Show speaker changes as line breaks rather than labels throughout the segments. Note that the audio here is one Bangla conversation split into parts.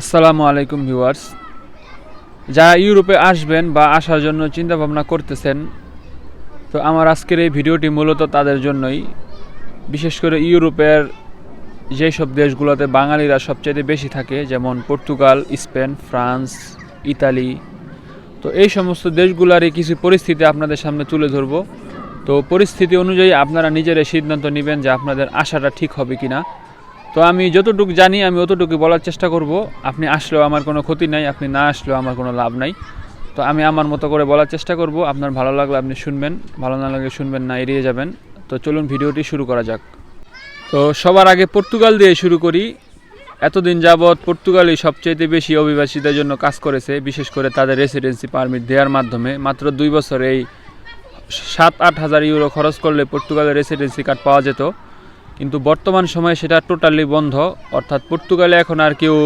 আসসালামু আলাইকুম ভিউয়ার্স। যারা ইউরোপে আসবেন বা আসার জন্য চিন্তা ভাবনা করতেছেন, তো আমার আজকের এই ভিডিওটি মূলত তাদের জন্যই। বিশেষ করে ইউরোপের যেসব দেশগুলোতে বাঙালিরা সবচেয়ে বেশি থাকে, যেমন পর্তুগাল, স্পেন, ফ্রান্স, ইতালি, তো এই সমস্ত দেশগুলোরই কিছু পরিস্থিতি আপনাদের সামনে তুলে ধরবো। তো পরিস্থিতি অনুযায়ী আপনারা নিজেরাই সিদ্ধান্ত নেবেন যে আপনাদের আশাটা ঠিক হবে কি না তো আমি যতটুকু জানি, আমি অতটুকু বলার চেষ্টা করব। আপনি আসলেও আমার কোনো ক্ষতি নাই, আপনি না আসলেও আমার কোনো লাভ নাই। তো আমি আমার মতো করে বলার চেষ্টা করব। আপনার ভালো লাগলে আপনি শুনবেন, ভালো না লাগলে শুনবেন না, এড়িয়ে যাবেন। তো চলুন ভিডিওটি শুরু করা যাক। তো সবার আগে পর্তুগাল দিয়ে শুরু করি। এতদিন যাবৎ পর্তুগালই সবচেয়ে বেশি অভিবাসীদের জন্য কাজ করেছে, বিশেষ করে তাদের রেসিডেন্সি পারমিট দেওয়ার মাধ্যমে। মাত্র দুই বছর এই সাত আট হাজার ইউরো খরচ করলে পর্তুগালের রেসিডেন্সি কার্ড পাওয়া যেত। কিন্তু বর্তমান সময়ে সেটা টোটালি বন্ধ। অর্থাৎ পর্তুগালে এখন আর কেউ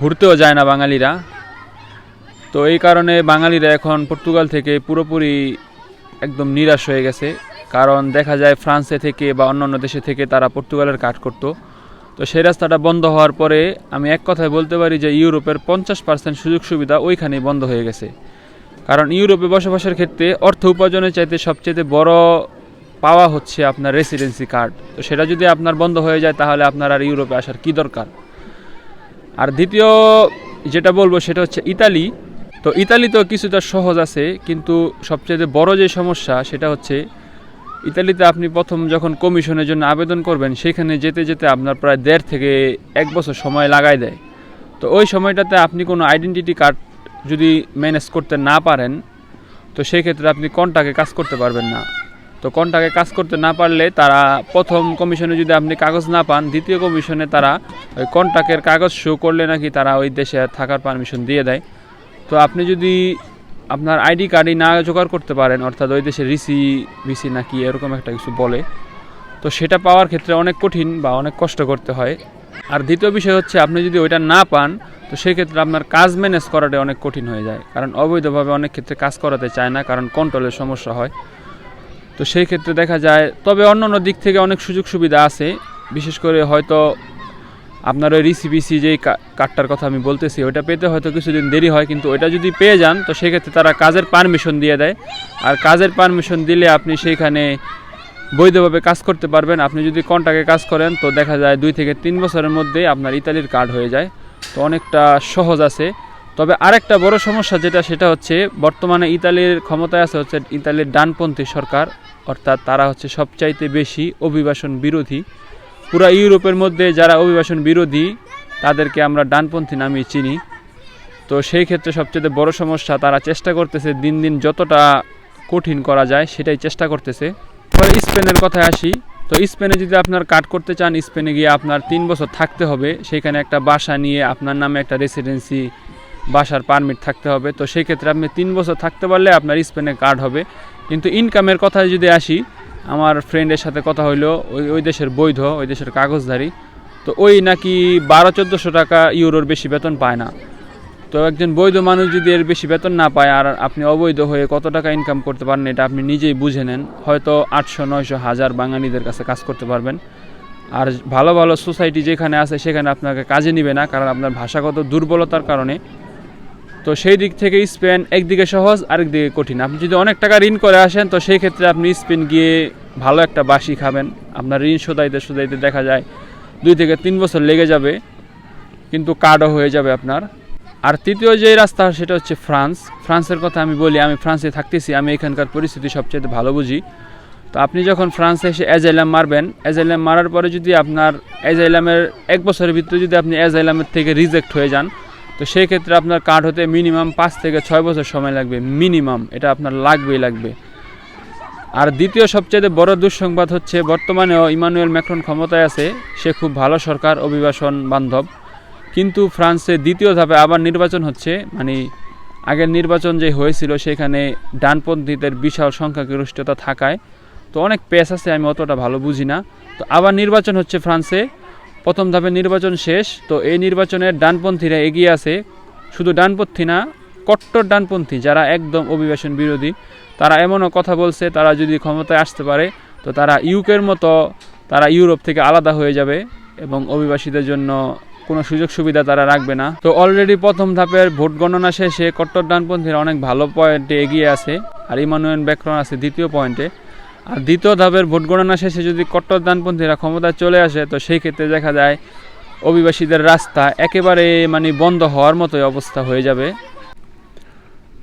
ঘুরতেও যায় না বাঙালিরা। তো এই কারণে বাঙালিরা এখন পর্তুগাল থেকে পুরোপুরি একদম নিরাশ হয়ে গেছে। কারণ দেখা যায় ফ্রান্সে থেকে বা অন্যান্য দেশে থেকে তারা পর্তুগালের কাট করতো। তো সেই রাস্তাটা বন্ধ হওয়ার পরে আমি এক কথায় বলতে পারি যে ইউরোপের পঞ্চাশ পার্সেন্ট সুযোগ সুবিধা ওইখানেই বন্ধ হয়ে গেছে। কারণ ইউরোপে বসবাসের ক্ষেত্রে অর্থ উপার্জনের চাইতে সবচেয়ে বড় পাওয়া হচ্ছে আপনার রেসিডেন্সি কার্ড তো সেটা যদি আপনার বন্ধ হয়ে যায়, তাহলে আপনার আর ইউরোপে আসার কি দরকার? আর দ্বিতীয় যেটা বলব, সেটা হচ্ছে ইতালি। তো ইতালি তো কিছুটা সহজ আছে, কিন্তু সবচেয়ে বড় যে সমস্যা, সেটা হচ্ছে ইতালিতে আপনি প্রথম যখন কমিশনের জন্য আবেদন করবেন, সেখানে যেতে যেতে আপনার প্রায় দেড় থেকে এক বছর সময় লাগাই দেয়। তো ওই সময়টাতে আপনি কোনো আইডেন্টিটি কার্ড যদি ম্যানেজ করতে না পারেন, তো সেই ক্ষেত্রে আপনি কন্টাকে কাজ করতে পারবেন না। তো কন্টাকে কাজ করতে না পারলে তারা প্রথম কমিশনে যদি আপনি কাগজ না পান, দ্বিতীয় কমিশনে তারা ওই কন্টাকের কাগজ শো করলে নাকি তারা ওই দেশে থাকার পারমিশন দিয়ে দেয়। তো আপনি যদি আপনার আইডি কার্ডই না জোগাড় করতে পারেন, অর্থাৎ ওই দেশে রিসি, ভিসি নাকি এরকম একটা কিছু বলে, তো সেটা পাওয়ার ক্ষেত্রে অনেক কঠিন বা অনেক কষ্ট করতে হয়। আর দ্বিতীয় বিষয় হচ্ছে, আপনি যদি ওইটা না পান, তো সেই ক্ষেত্রে আপনার কাজ ম্যানেজ করাটা অনেক কঠিন হয়ে যায়। কারণ অবৈধভাবে অনেক ক্ষেত্রে কাজ করাতে চায় না, কারণ কন্ট্রোলের সমস্যা হয়। তো সেই ক্ষেত্রে দেখা যায়, তবে অন্য অন্য দিক থেকে অনেক সুযোগ সুবিধা আছে। বিশেষ করে হয়তো আপনার ওই রিসিপিসি যেই কার্ডটার কথা আমি বলতেছি, ওইটা পেতে হয়তো কিছুদিন দেরি হয়, কিন্তু ওইটা যদি পেয়ে যান, তো সেক্ষেত্রে তারা কাজের পারমিশন দিয়ে দেয়। আর কাজের পারমিশন দিলে আপনি সেইখানে বৈধভাবে কাজ করতে পারবেন। আপনি যদি কন্টাকে কাজ করেন, তো দেখা যায় দুই থেকে তিন বছরের মধ্যে আপনার ইতালির কার্ড হয়ে যায়। তো অনেকটা সহজ আছে। তবে আরেকটা বড় সমস্যা যেটা, সেটা হচ্ছে বর্তমানে ইতালির ক্ষমতায় আছে হচ্ছে ইতালির ডানপন্থী সরকার, অর্থাৎ তারা হচ্ছে সবচাইতে বেশি অভিবাসন বিরোধী। পুরা ইউরোপের মধ্যে যারা অভিবাসন বিরোধী, তাদেরকে আমরা ডানপন্থী নামে চিনি। তো সেই ক্ষেত্রে সবচেয়ে বড় সমস্যা, তারা চেষ্টা করতেছে দিন দিন যতটা কঠিন করা যায়, সেটাই চেষ্টা করতেছে। এবার স্পেনের কথায় আসি, তো স্পেনে যদি আপনার কাট করতে চান, স্পেনে গিয়ে আপনার তিন বছর থাকতে হবে। সেখানে একটা বাসা নিয়ে আপনার নামে একটা রেসিডেন্সি বাসার পারমিট থাকতে হবে। তো সেই ক্ষেত্রে আপনি তিন বছর থাকতে পারলে আপনার স্পেনে কার্ড হবে। কিন্তু ইনকামের কথায় যদি আসি, আমার ফ্রেন্ডের সাথে কথা হইল, ওই ওই দেশের বৈধ, ওই দেশের কাগজধারী। তো ওই নাকি বারো, চোদ্দোশো টাকা ইউরোর বেশি বেতন পায় না। তো একজন বৈধ মানুষ যদি এর বেশি বেতন না পায়, আর আপনি অবৈধ হয়ে কত টাকা ইনকাম করতে পারেন, এটা আপনি নিজেই বুঝে নেন। হয়তো আটশো, নয়শো, হাজার বাঙালিদের কাছে কাজ করতে পারবেন। আর ভালো ভালো সোসাইটি যেখানে আছে, সেখানে আপনাকে কাজে নিবে না, কারণ আপনার ভাষাগত দুর্বলতার কারণে তো সেই দিক থেকে স্পেন একদিকে সহজ আরেক দিকে কঠিন। আপনি যদি অনেক টাকা ঋণ করে আসেন, তো সেই ক্ষেত্রে আপনি স্পেন গিয়ে ভালো একটা বাসি খাবেন। আপনার ঋণ শোধাইতে শোধাইতে দেখা যায়, দুই থেকে তিন বছর লেগে যাবে, কিন্তু কার্ডও হয়ে যাবে আপনার। আর তৃতীয় যে রাস্তা, সেটা হচ্ছে ফ্রান্স। ফ্রান্সের কথা আমি বলি, আমি ফ্রান্সে থাকতেছি, আমি এখানকার পরিস্থিতি সবচেয়ে ভালো বুঝি। তো আপনি যখন ফ্রান্সে এসে অ্যাজাইলাম মারবেন অ্যাজাইলাম মারার পরে যদি আপনার অ্যাজাইলামের এক বছরের ভিতরে যদি আপনি অ্যাজাইলামের থেকে রিজেক্ট হয়ে যান তো সেই ক্ষেত্রে আপনার কার্ড হতে মিনিমাম পাঁচ থেকে ছয় বছর সময় লাগবে মিনিমাম এটা আপনার লাগবেই লাগবে। আর দ্বিতীয় সবচেয়ে বড় দুঃসংবাদ হচ্ছে, বর্তমানেও ইমানুয়েল ম্যাক্রন ক্ষমতায় আছে, সে খুব ভালো সরকার, অভিবাসন বান্ধব। কিন্তু ফ্রান্সে দ্বিতীয় ধাপে আবার নির্বাচন হচ্ছে মানে আগের নির্বাচন যে হয়েছিল, সেখানে ডানপন্থীদের বিশাল সংখ্যাগরিষ্ঠতা থাকায়, তো অনেক পেস আছে, আমি অতটা ভালো বুঝি না। তো আবার নির্বাচন হচ্ছে ফ্রান্সে প্রথম ধাপে নির্বাচন শেষ, তো এই নির্বাচনের ডানপন্থীরা এগিয়ে আছে। শুধু ডানপন্থী না, কট্টর ডানপন্থী যারা একদম অভিবাসন বিরোধী, তারা এমনও কথা বলছে, তারা যদি ক্ষমতায় আসতে পারে, তো তারা ইউকের মতো, তারা ইউরোপ থেকে আলাদা হয়ে যাবে এবং অভিবাসীদের জন্য কোনো সুযোগ সুবিধা তারা রাখবে না। তো অলরেডি প্রথম ধাপের ভোট গণনা শেষে কট্টর ডানপন্থীরা অনেক ভালো পয়েন্টে এগিয়ে আছে, আর ইমানুয়েল ব্যাকরণ আছে দ্বিতীয় পয়েন্টে আর দ্বিতীয় ধাপের ভোট গণনা শেষে যদি কট্টর দানপন্থীরা ক্ষমতায় চলে আসে, তো সেই ক্ষেত্রে দেখা যায় অভিবাসীদের রাস্তা একেবারে মানে বন্ধ হওয়ার মতোই অবস্থা হয়ে যাবে।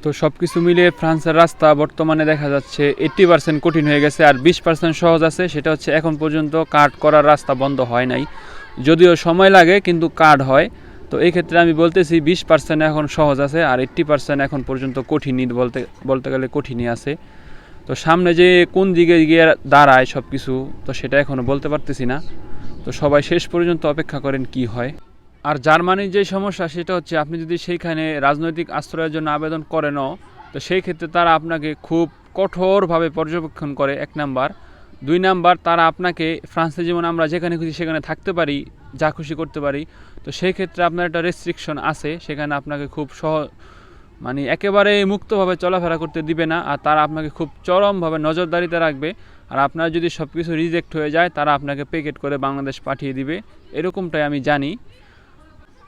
তো সব কিছু মিলিয়ে ফ্রান্সের রাস্তা বর্তমানে দেখা যাচ্ছে এইট্টি পার্সেন্ট কঠিন হয়ে গেছে আর বিশ পার্সেন্ট সহজ আছে। সেটা হচ্ছে এখন পর্যন্ত কাট করার রাস্তা বন্ধ হয় নাই। যদিও সময় লাগে, কিন্তু কার্ড হয়। তো এই ক্ষেত্রে আমি বলতেছি বিশ পার্সেন্ট এখন সহজ আছে আর এইট্টি পার্সেন্ট এখন পর্যন্ত কঠিনই বলতে বলতে গেলে কঠিনই আছে। তো সামনে যে কোন দিকে গিয়ে দাঁড়ায় সব কিছু তো সেটা এখনও বলতে পারতেছি না। তো সবাই শেষ পর্যন্ত অপেক্ষা করেন কি হয়। আর জার্মানির যে সমস্যা, সেটা হচ্ছে আপনি যদি সেইখানে রাজনৈতিক আশ্রয়ের জন্য আবেদন করেনও, তো সেই ক্ষেত্রে তারা আপনাকে খুব কঠোরভাবে পর্যবেক্ষণ করে, এক নাম্বার। দুই নাম্বার, তারা আপনাকে ফ্রান্সে যেমন আমরা যেখানে খুশি সেখানে থাকতে পারি, যা খুশি করতে পারি, তো সেই ক্ষেত্রে আপনার একটা রেস্ট্রিকশন আছে, সেখানে আপনাকে খুব সহ মানে একেবারে মুক্তভাবে চলাফেরা করতে দিবে না, আর তারা আপনাকে খুব চরমভাবে নজরদারিতে রাখবে, আর আপনার যদি সব কিছু রিজেক্ট হয়ে যায়, তারা আপনাকে প্যাকেট করে বাংলাদেশ পাঠিয়ে দিবে। এরকমটাই আমি জানি।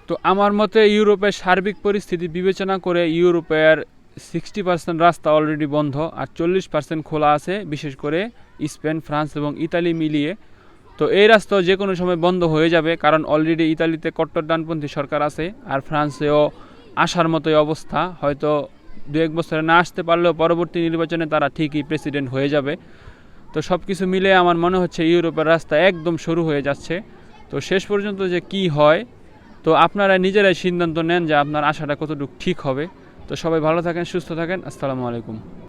তো আমার মতে ইউরোপের সার্বিক পরিস্থিতি বিবেচনা করে ইউরোপের সিক্সটি পার্সেন্ট রাস্তা অলরেডি বন্ধ, আর চল্লিশ পার্সেন্ট খোলা আছে, বিশেষ করে স্পেন, ফ্রান্স এবং ইতালি মিলিয়ে। তো এই রাস্তাও যে কোনো সময় বন্ধ হয়ে যাবে, কারণ অলরেডি ইতালিতে কট্টর ডানপন্থী সরকার আছে, আর ফ্রান্সেও আসার মতোই অবস্থা। হয়তো দু এক বছরে না আসতে পারলেও পরবর্তী নির্বাচনে তারা ঠিকই প্রেসিডেন্ট হয়ে যাবে। তো সব কিছু মিলে আমার মনে হচ্ছে ইউরোপের রাস্তা একদম শুরু হয়ে যাচ্ছে। তো শেষ পর্যন্ত যে কি হয়, তো আপনারা নিজেরাই সিদ্ধান্ত নেন যে আপনার আশাটা কতটুকু ঠিক হবে। তো সবাই ভালো থাকেন, সুস্থ থাকেন। আসসালামু আলাইকুম।